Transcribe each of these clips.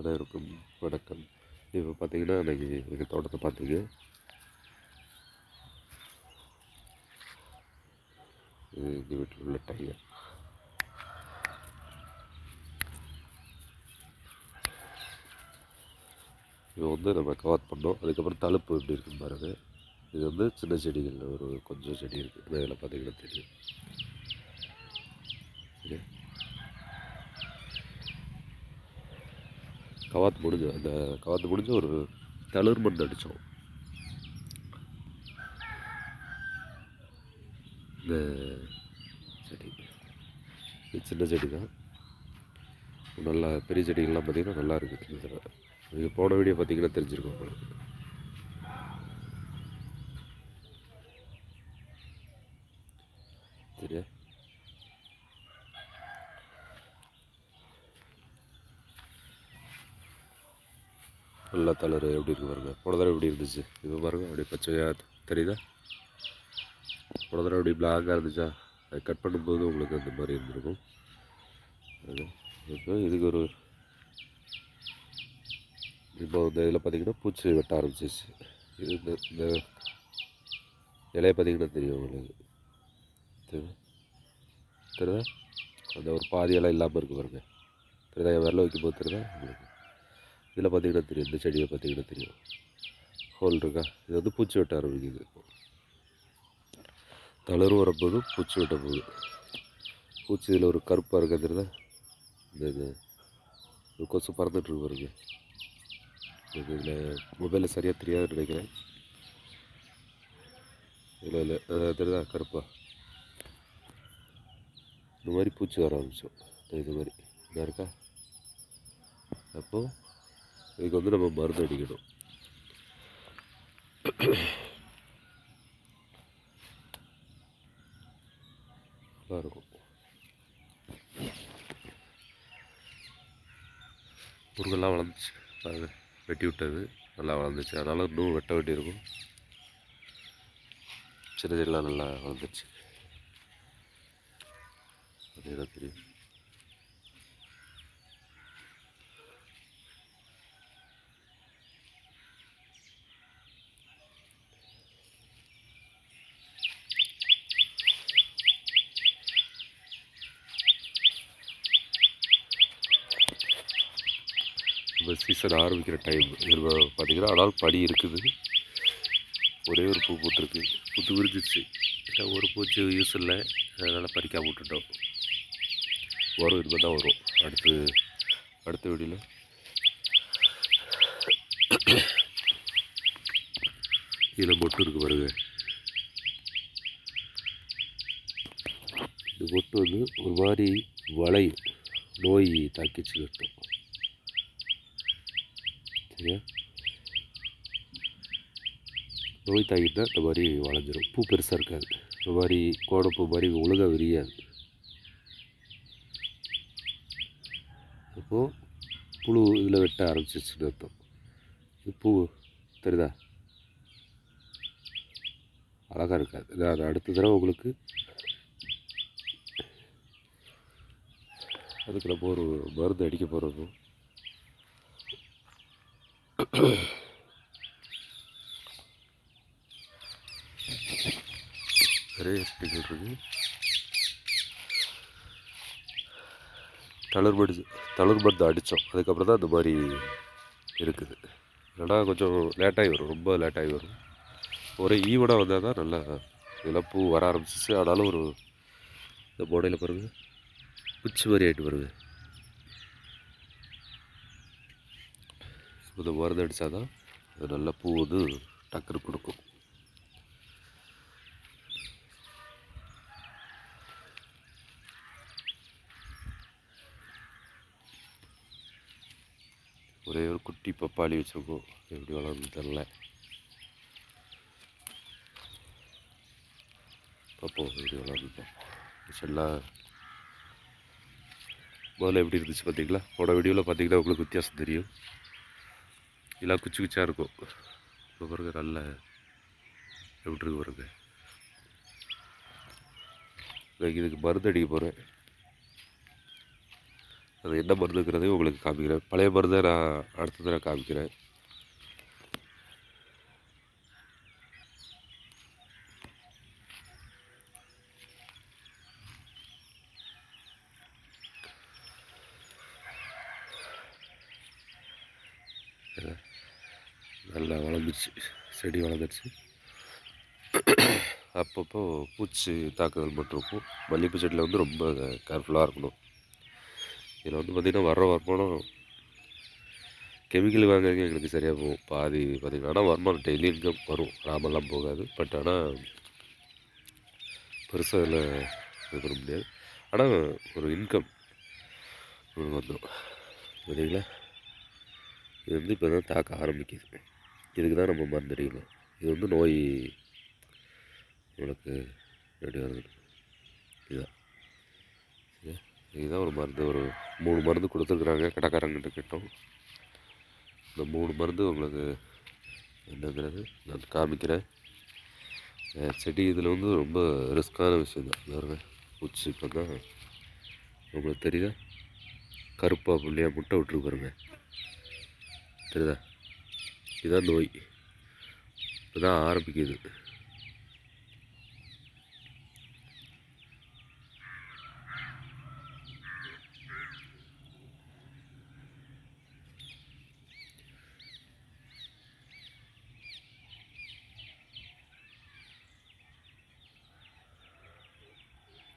அனைவருக்கும் வணக்கம். இப்போ பார்த்தீங்கன்னா அன்றைக்கி எங்கள் தோட்டத்தை பார்த்தீங்க இது எங்கள் வீட்டில் உள்ள டைகர் இது வந்து நம்ம கவர் பண்ணோம். அதுக்கப்புறம் தழுப்பு எப்படி இருக்குன்னு பாருங்கள் இது வந்து சின்ன செடிகளில் ஒரு கொஞ்சம் செடி இருக்குது இதில் பார்த்தீங்கன்னா தெரியும். கவாத்து முடிஞ்சு அந்த கவாத்து முடிஞ்சு ஒரு தளிர் மருந்து அடித்தோம். இந்த செடி. இது சின்ன செடி தான் நல்லா பெரிய செடிகள்லாம் பார்த்திங்கன்னா நல்லா இருக்குது. இந்த தடவை நீங்கள் போன வீடியோ பார்த்தீங்கன்னா தெரிஞ்சிருக்கோம் உங்களுக்கு. நல்லா தளர் எப்படி இருக்கு பாருங்கள் போன தடவை எப்படி இருந்துச்சு? இப்போ பாருங்கள் அப்படியே பச்சையாக தெரியுதா? போன தடவை அப்படி பிளாக்காக இருந்துச்சா? அது கட் பண்ணும்போது உங்களுக்கு அந்த மாதிரி இருந்திருக்கும். அது இப்போ இதுக்கு ஒரு இப்போ இந்த இதில் பார்த்தீங்கன்னா பூச்சி வெட்ட ஆரம்பிச்சிச்சு இது இந்த இந்த இலையை பார்த்தீங்கன்னா தெரியும் உங்களுக்கு. தெரியுதா? தெரியுதா? அந்த ஒரு பாதி இலை இல்லாமல் இருக்கு பாருங்க. தெரியுதா? என் வரல வைக்கும்போது தெரியுதா உங்களுக்கு? இதில் பார்த்தீங்கன்னா தெரியும் இந்த செடியை பார்த்தீங்கன்னா தெரியும். ஹோல் இருக்கா? இது வந்து பூச்சி வெட்ட ஆரம்பிக்குது. தளரும் வரும்போது பூச்சி வெட்ட போகுது. பூச்சி இதில் ஒரு கருப்பாக இருக்கா தெரியுதா? இந்த இது கொசு பறந்துட்டுருக்கு பாருங்க. இது இதில் மொபைலில் சரியாக தெரியாதுன்னு நினைக்கிறேன். இல்லை இல்லை தெரியுதா? கருப்பா. இந்த மாதிரி பூச்சி வர ஆரம்பிச்சோம் இது மாதிரி. என்ன இருக்கா? அப்போது இதுக்கு வந்து நம்ம மருந்து அடிக்கணும். நல்லா இருக்கும். முருங்கெல்லாம் வளர்ந்துச்சு. அது வெட்டி விட்டது. நல்லா வளர்ந்துச்சு. அதனால் இன்னும் வெட்ட வேண்டியிருக்கும். சின்ன செடிலாம் நல்லா வளர்ந்துச்சு அதுதான் தெரியும். சீசன் ஆரம்பிக்கிற டைம் பார்த்தீங்கன்னா ஆனால் பனி இருக்குது. ஒரே ஒரு பூ போட்டிருக்கு புத்து விரிஞ்சிச்சு ஏன்னா ஒரு பூச்சி யூஸ் இல்லை. அதனால் பறிக்காம விட்டுட்டோம். வரும் இனிமேல் தான் வரும். அடுத்து அடுத்த வீடியில். இதில் மொட்டு இருக்கு பாருங்க. இந்த மொட்டு வந்து ஒரு மாதிரி வளையும் நோய் தாக்கிச்சு கட்டும் சரியா நோய் தாக்கிட்டால் இந்த மாதிரி வளைஞ்சிரும் பூ பெருசாக இருக்காது. இந்த மாதிரி கோடப்பூ மாதிரி ஒழுங்காக விரியாது. இப்போது புழு இதில் வெட்ட ஆரம்பிச்சிச்சுன்னு அர்த்தம். இது பூ தெரியுதா? அழகாக இருக்காது. நான் அடுத்த தடவை உங்களுக்கு அதுக்கு நம்ம ஒரு மருந்து அடிக்க போகிறோம் நிறைய செடிகள் இருக்குது தளர் தளர்படுத்த அடித்தோம் அதுக்கப்புறம் தான் இந்த மாதிரி இருக்குது. இல்லைனா கொஞ்சம் லேட்டாகி வரும். ரொம்ப லேட்டாகி வரும். ஒரே ஈவனாக வந்தால் தான் நல்லா இதெல்லாம் பூ வர ஆரம்பிச்சிச்சு. ஆனாலும் ஒரு இந்த போடையில் பாருங்கள் குச்சி மாதிரி ஆகிட்டு வருது. கொஞ்சம் மருந்து அடித்தா தான் அது நல்ல பூ வந்து டக்குன்னு கொடுக்கும். ஒரே ஒரு குட்டி பப்பாளி வச்சுருக்கோம். எப்படி வளர்ந்து தெரில பார்ப்போம் எப்படி வளர்ந்து செல்லாம் முதல்ல எப்படி இருந்துச்சு பார்த்தீங்களா? போன வீடியோவில் பார்த்தீங்கன்னா உங்களுக்கு வித்தியாசம் தெரியும். எல்லாம் குச்சி குச்சியாக இருக்கும். இப்போ பாருங்க நல்ல எப்படி இருக்கு பாருங்க. நான் இதுக்கு மருந்து அடிக்க போகிறேன் அது என்ன மருந்துங்கிறதையும் உங்களுக்கு காமிக்கிறேன். பழைய மருந்தை நான் அடுத்தது நான் காமிக்கிறேன். நல்லா வளர்ந்துருச்சு செடி வளர்ந்துருச்சு. அப்பப்போ பூச்சி தாக்குதல் மட்டும் இருக்கும் மல்லிகைப்பூ செடியில் வந்து ரொம்ப கேர்ஃபுல்லாக இருக்கணும். இதில் வந்து பார்த்திங்கன்னா வர்ற வருமானம் கெமிக்கல் வாங்குறதுக்கு எங்களுக்கு சரியாக போகும். பாதி பார்த்திங்கன்னா ஆனால் வருமானம் டெய்லி இன்கம் வரும். லாபம்லாம் போகாது. பட் ஆனால் பெருசாக இதில் இது பண்ண முடியாது. ஆனால் ஒரு இன்கம் வந்துடும் சரிங்களா? இது வந்து இப்போ தான் தாக்க ஆரம்பிக்குது. இதுக்கு தான் நம்ம மருந்தடிக்கணும் இது வந்து நோய் உங்களுக்கு ரெடி வருது இதுதான். இதுதான் ஒரு மருந்து. ஒரு மூணு மருந்து கொடுத்துருக்குறாங்க. கடைக்காரங்கிட்ட கேட்டோம். இந்த மூணு மருந்து உங்களுக்கு என்னங்கிறது நான் காமிக்கிறேன். செடி இதில் வந்து ரொம்ப ரிஸ்க்கான விஷயம் தான். பாருங்க. பூச்சி இப்போ தான் உங்களுக்கு தெரியுதா? கருப்பாக புள்ளியாக முட்டை விட்டுருக்கு பாருங்க. தெரியுதா? இதுதான் நோய் இப்போ தான் ஆரம்பிக்குது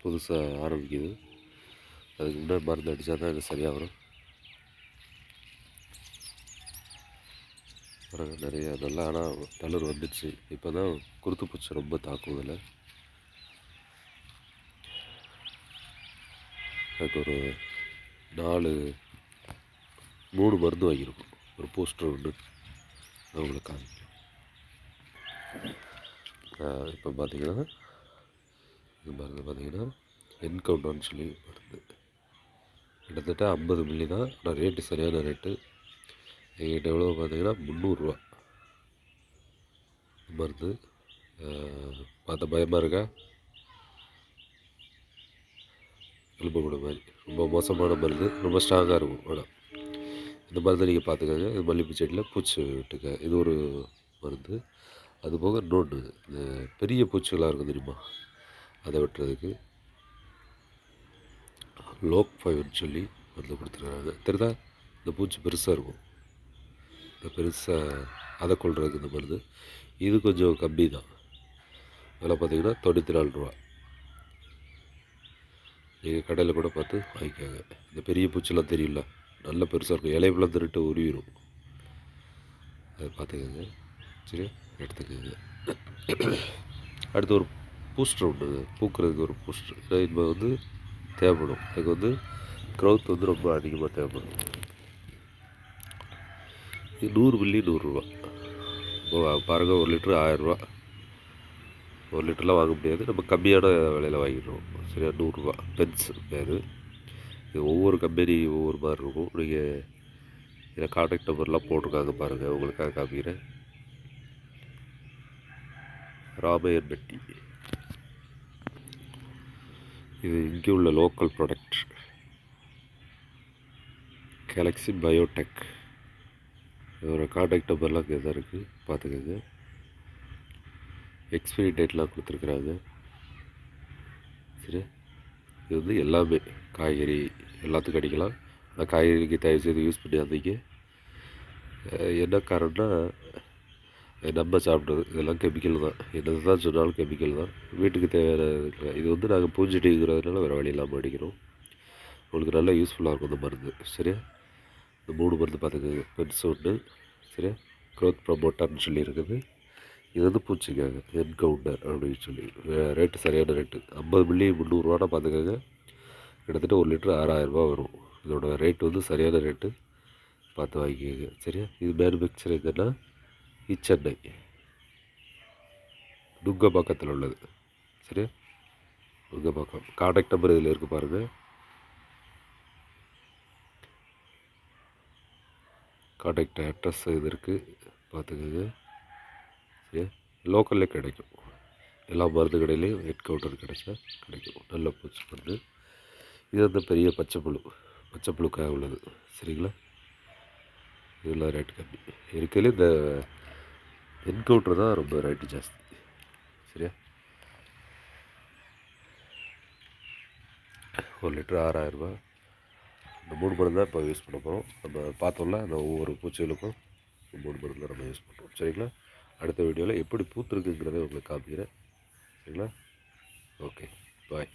புதுசாக ஆரம்பிக்குது அதுக்கு முன்னாடி மருந்து அடித்தா தான் இது சரியாக வரும் பாருங்க நிறைய. நல்லா ஆனால் தளர் வந்துடுச்சு இப்போ தான் குருத்து பூச்சி ரொம்ப தாக்கும் இதில். ஒரு நாலு மூணு மருந்து வாங்கியிருக்கோம். ஒரு போஸ்டர் ஒன்று நான் உங்களுக்கு காமிக்கிறேன் இப்போ பார்த்தீங்கன்னா இது மருந்து பார்த்தீங்கன்னா என்கவுண்டர்னு சொல்லி மருந்து. கிட்டத்தட்ட ஐம்பது மில்லி தான். ஆனால் ரேட்டு சரியான ரேட்டு எங்கிட்ட எவ்வளோ பார்த்தீங்கன்னா முந்நூறுரூவா. மருந்து பார்த்த பயமாக இருக்கா? எலும்பு கூட மாதிரி. ரொம்ப மோசமான மருந்து ரொம்ப ஸ்ட்ராங்காக இருக்கும் ஆனால் இந்த மருந்து நீங்கள் பார்த்துக்கோங்க. இது மல்லிகைப்பூ செடியில் பூச்சி விட்டுக்க. இது ஒரு மருந்து. அது போக இன்னொன்று இந்த பெரிய பூச்சிகளாக இருக்கும் தெரியுமா? அதை வெட்டுறதுக்கு லோக் ஃபைவ்னு சொல்லி மருந்து கொடுத்துருக்காங்க. தெரியுதா? இந்த பூச்சி பெருசாக இருக்கும். இந்த பெருசாக அதை கொள்றதுக்கு இந்த மருந்து இது. கொஞ்சம் கம்மி தான். விலை பார்த்தீங்கன்னா தொண்ணூற்றி நாலு ரூபா. நீங்கள் கடையில் கூட பார்த்து வாங்கிக்கோங்க. இந்த பெரிய பூச்சிலாம் தெரியல நல்ல பெருசாக இருக்கும். இலையெல்லாம் திருட்டு உருவிடும் அதை பார்த்துக்கோங்க. சரி எடுத்துக்கோங்க. அடுத்து ஒரு பூஸ்டர் ஒன்று பூக்கிறதுக்கு ஒரு பூஸ்டர். இப்போ வந்து தேவைப்படும். அதுக்கு வந்து க்ரௌத் வந்து ரொம்ப அதிகமாக தேவைப்படும். நூறு மில்லி நூறுரூவா பாருங்கள் ஒரு லிட்ரு ஆயிரரூவா ஒரு லிட்டர்லாம் வாங்க முடியாது. நம்ம கம்மியான விலையில் வாங்கிடுவோம் சரியா? நூறுரூவா பென்ஸ் பேர் இது ஒவ்வொரு கம்பெனி ஒவ்வொரு மாதிரி இருக்கும். நீங்கள் இதில் கான்டாக்ட் நம்பர்லாம் போட்டிருக்காங்க பாருங்கள் உங்களுக்காக காமிக்கிறேன். ராமையன் பெட்டி இது இங்கே உள்ள லோக்கல் ப்ராடக்ட் கேலக்ஸி பயோடெக் இவரோட காண்டாக்ட் நம்பர்லாம் இங்கே தான் இருக்குது பார்த்துக்கோங்க எக்ஸ்பைரி டேட்லாம் கொடுத்துருக்குறாங்க. சரி. இது வந்து எல்லாமே காய்கறி எல்லாத்துக்கும் அடிக்கலாம் அந்த காய்கறிக்கு தயவு செய்து யூஸ் பண்ணி வந்தீங்க என்ன காரணம்னா நம்ம சாப்பிட்றது இதெல்லாம் கெமிக்கல் தான். என்னது தான் சொன்னாலும் கெமிக்கல் தான். வீட்டுக்கு தேவையான இது வந்து நாங்கள் பூஞ்செடிங்கிறதுனால வேறு வழி இல்லாமல் அடிக்கிறோம். உங்களுக்கு நல்லா யூஸ்ஃபுல்லாக இருக்கும் இந்த மருந்து. சரியா? இந்த மூணு மருந்து பார்த்துக்கோங்க பென்ஸ் ஒன்று சரியா? க்ரோத் ப்ரொமோட்டர்னு சொல்லி இருக்குது இது வந்து பூச்சிக்காங்க என்கவுண்டர் அப்படின்னு சொல்லி. ரேட்டு சரியான ரேட்டு ஐம்பது மில்லி முந்நூறுரூவானா பார்த்துக்கோங்க கிட்டத்தட்ட ஒரு லிட்டர் ஆறாயிரரூபா வரும். இதோட ரேட் வந்து சரியான ரேட்டு பார்த்து வாங்கிக்கோங்க சரியா? இது மேனுஃபேக்சர் எங்கன்னா இச்சென்னை நுங்கம்பாக்கத்தில் உள்ளது சரியா? நுங்கம்பாக்கம் கான்டாக்ட் நம்பர் இதில் இருக்குது பாருங்கள் கான்டாக்ட் அட்ரஸ் இது இருக்குது பார்த்துக்கோங்க. சரி லோக்கல்லே கிடைக்கும். எல்லா மருந்து கடையிலையும் ஹெட் கவுண்டர் கிடைச்சா கிடைக்கும். நல்ல பூச்சி மருந்து. இது வந்து பெரிய பச்சை புழு. பச்சை புழுக்காக உள்ளது. சரிங்களா? இதெல்லாம் ரேட் கம்மி. இருக்கையில இந்த என்கவுண்டர் தான் ரொம்ப ரேட்டு ஜாஸ்தி. சரியா? ஒரு லிட்டர் ஆறாயிரரூபா இந்த மூணு மருந்து தான் இப்போ யூஸ் பண்ண போகிறோம் நம்ம பார்த்தோம்ல அந்த ஒவ்வொரு பூச்சிகளுக்கும் இந்த மூணு மருந்து தான் நம்ம யூஸ் பண்ணுறோம் சரிங்களா? அடுத்த வீடியோவில் எப்படி பூத்துருக்குங்கிறத உங்களுக்கு காமிக்கிறேன். சரிங்களா? Okay bye